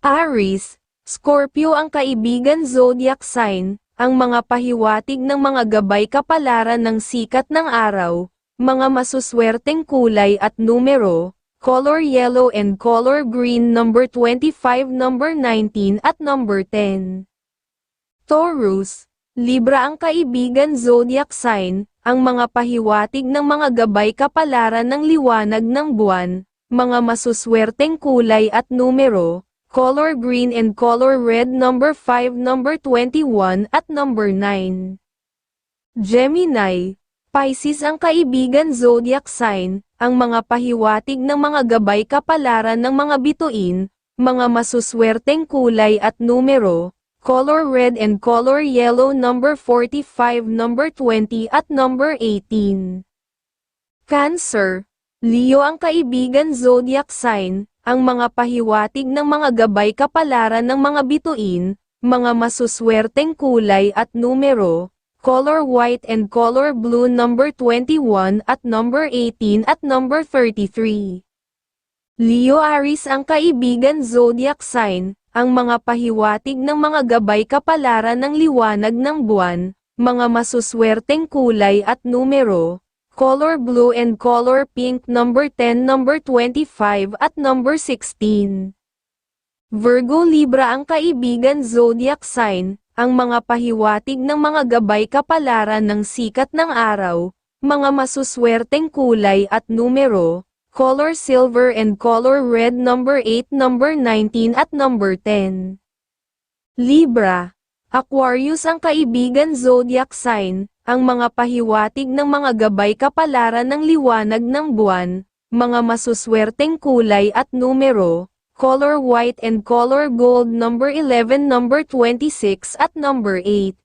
Aries, Scorpio ang kaibigan zodiac sign, ang mga pahiwatig ng mga gabay kapalaran ng sikat ng araw, mga masuswerteng kulay at numero, color yellow and color green number 25 number 19 at number 10. Taurus, Libra ang kaibigan zodiac sign, ang mga pahiwatig ng mga gabay kapalaran ng liwanag ng buwan, mga masuswerteng kulay at numero, color green and color red number 5 number 21 at number 9. Gemini, Pisces ang kaibigan zodiac sign, ang mga pahiwatig ng mga gabay kapalaran ng mga bituin, mga masuswerteng kulay at numero, color red and color yellow number 45 number 20 at number 18. Cancer, Leo ang kaibigan zodiac sign, ang mga pahiwatig ng mga gabay kapalaran ng mga bituin, mga masuswerteng kulay at numero, color white and color blue number 21 at number 18 at number 33. Leo Aries ang kaibigan zodiac sign, ang mga pahiwatig ng mga gabay kapalaran ng liwanag ng buwan, mga masuswerteng kulay at numero, color blue and color pink number 10 number 25 at number 16. Virgo Libra ang kaibigan zodiac sign, ang mga pahiwatig ng mga gabay kapalaran ng sikat ng araw, mga masuswerteng kulay at numero, color silver and color red number 8 number 19 at number 10. Libra, Aquarius ang kaibigan zodiac sign, ang mga pahiwatig ng mga gabay kapalaran ng liwanag ng buwan, mga masuswerteng kulay at numero, color white and color gold number 11 number 26 at number 8.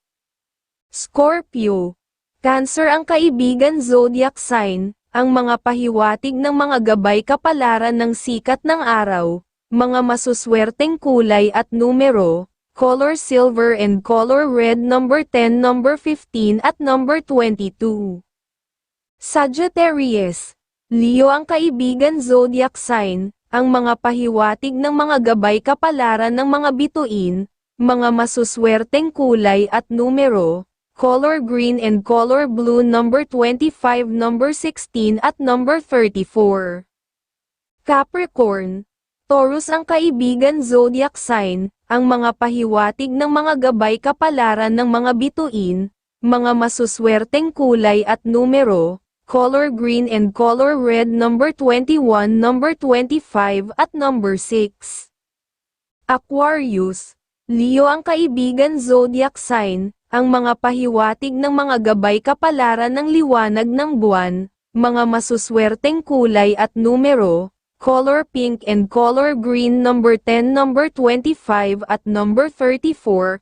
Scorpio, Cancer ang kaibigan zodiac sign, ang mga pahiwatig ng mga gabay kapalaran ng sikat ng araw, mga masuswerteng kulay at numero, color silver and color red number 10 number 15 at number 22. Sagittarius, Leo ang kaibigan zodiac sign, ang mga pahiwatig ng mga gabay kapalaran ng mga bituin, mga masuswerteng kulay at numero, color green and color blue number 25 number 16 at number 34. Capricorn, Taurus ang kaibigan zodiac sign, ang mga pahiwatig ng mga gabay kapalaran ng mga bituin, mga masuswerteng kulay at numero, color green and color red number 21 number 25 at number 6. Aquarius, Leo ang kaibigan zodiac sign, ang mga pahiwatig ng mga gabay kapalaran ng liwanag ng buwan, mga masuswerteng kulay at numero, color pink and color green number 10 number 25 at number 34.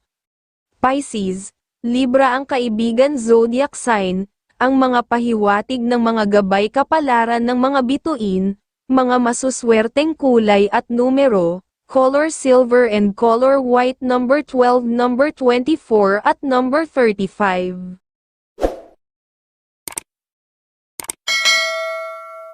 Pisces, Libra ang kaibigan zodiac sign, ang mga pahiwatig ng mga gabay kapalaran ng mga bituin, mga masuswerteng kulay at numero, color silver and color white number 12 number 24 at number 35.